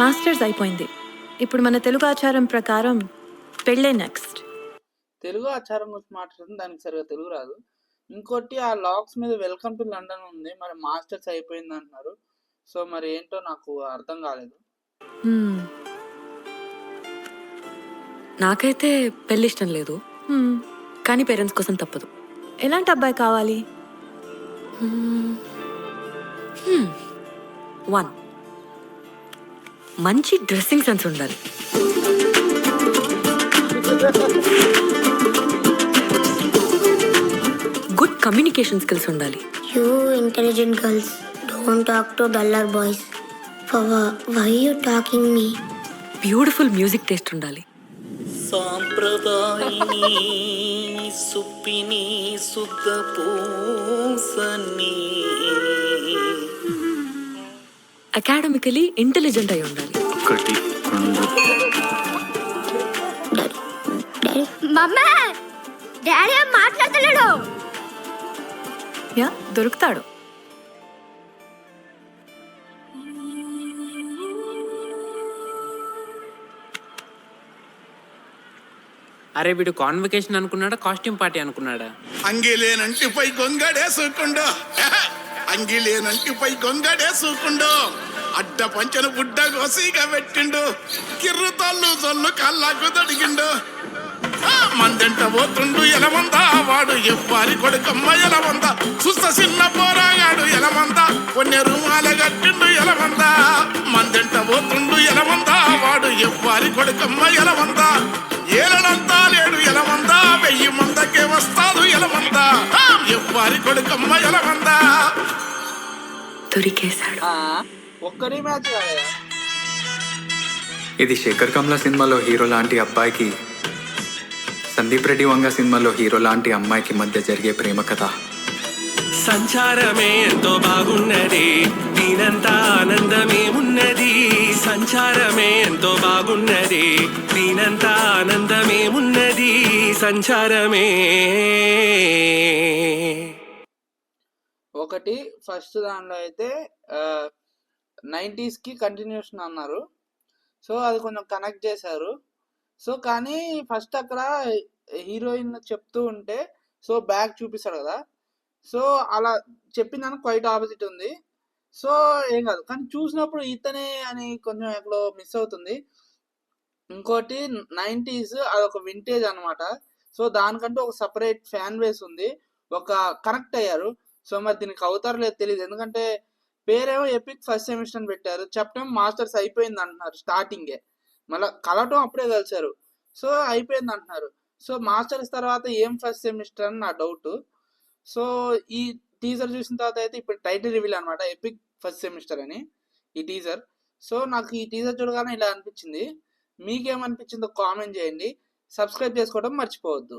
Masters అయిపోయింది. ఇప్పుడు మన తెలుగు ఆచారం ప్రకారం పెళ్ళే నెక్స్ట్ తెలుగు ఆచారం గురించి మాట్లాడుతుంది దానికి సరిగా తెలుగు రాదు. ఇంకోటి ఆ లాక్స్ మీద వెల్కమ్ టు లండన్ ఉంది మరి మాస్టర్స్ అయిపోయింది అంటున్నారు. సో మరి ఏంటో నాకు అర్థం కాలేదు. నాకైతే పెళ్ళి ఇష్టం లేదు. కానీ పేరెంట్స్ కోసం తప్పదు. ఎలాంటి అబ్బాయి కావాలి? వన్ మంచి డ్రెస్సింగ్ సెన్స్ ఉండాలి గుడ్ కమ్యూనికేషన్ స్కిల్స్ ఉండాలి You intelligent girls, don't talk to duller boys. For wha- why you talking me? Beautiful music taste ఉండాలి సాంప్రదాయిని సుప్పిని శుద్ధ పూసని అకాడమికలీ ఇంటెలిజెంట్ అయి ఉండాలి. ఒకటి రెండు. Daddy. మమ్మా డాడీ ఏం మాట్లాడలేడు యా దొరుకుతాడు. అరే వీడు కాన్వకేషన్ అనుకున్నాడా కాస్ట్యూమ్ పార్టీ అనుకున్నాడా? అంగిలేనంటిపై గొంగడేసుకుండు అంగిలేనంటిపై గొంగడేసుకుండు అడ్డ పంచను బుడ్డ గోసిగా పెట్టిండు. కిర్రు తల్లు తొల్లు కళ్ళకు తొడిగిండు. మందెంట పోతుండు ఎలమందా వాడు ఎవ్వాలి కొడుకమ్మ ఎలమంద సుస్త చిన్న పోరాగాడు ఎలమంద కొన్ని రుమాల గట్టిండు ఎలమంద మందెంట పోతుండు ఎలమందా వాడు ఎవ్వాలి కొడుకమ్మ ఎలమంద ఏలనంతా లేడు ఎలమంద వెయ్యి మందకే వస్తాడు ఎలమంద ఎవ్వాలి కొడుకమ్మ ఎలమంద దొరికేశాడు. మ్యాచ్ ఇది శేఖర్ కమ్ల సినిమాలో హీరో లాంటి అబ్బాయికి సందీప్ రెడ్డి వంగ సినిమాలో హీరో లాంటి అమ్మాయికి మధ్య జరిగే ప్రేమ కథ. సంచారమే ఎంతో బాగున్నది దీనంతా ఆనందమే ఉన్నది. సంచారమే ఎంతో బాగున్నది దీనంతా ఆనందమే ఉన్నది. సంచారమే ఒకటి ఫస్ట్ దానిలో అయితే నైంటీస్కి కంటిన్యూషన్ అన్నారు. సో అది కొంచెం కనెక్ట్ చేశారు. సో కానీ ఫస్ట్ అక్కడ హీరోయిన్ చెప్తూ ఉంటే సో బ్యాక్ చూపిస్తాడు కదా. సో అలా చెప్పిన దానికి క్వైట్ ఆపోజిట్ ఉంది. సో ఏం కాదు. కానీ చూసినప్పుడు ఇతనే అని కొంచెం ఎక్కడో మిస్ అవుతుంది. ఇంకోటి నైంటీస్ అదొక వింటేజ్ అనమాట సో దానికంటూ ఒక సపరేట్ ఫ్యాన్ బేస్ ఉంది. ఒక కనెక్ట్ అయ్యారు. సో మరి దీనికి అవుతారో లేదు తెలియదు ఎందుకంటే పేరేమో ఎపిక్ ఫస్ట్ సెమిస్టర్ అని పెట్టారు. చెప్పడం మాస్టర్స్ అయిపోయింది అంటున్నారు స్టార్టింగే మళ్ళీ కలవటం అప్పుడే కలిసారు సో అయిపోయింది అంటున్నారు. సో మాస్టర్స్ తర్వాత ఏం ఫస్ట్ సెమిస్టర్ అని నా డౌట్ సో ఈ టీజర్ చూసిన తర్వాత అయితే ఇప్పుడు టైటిల్ రివీల్ అనమాట ఎపిక్ ఫస్ట్ సెమిస్టర్ అని ఈ టీజర్ సో నాకు ఈ టీజర్ చూడగానే ఇలా అనిపించింది. మీకేమనిపించిందో కామెంట్ చేయండి. సబ్స్క్రైబ్ చేసుకోవడం మర్చిపోవద్దు.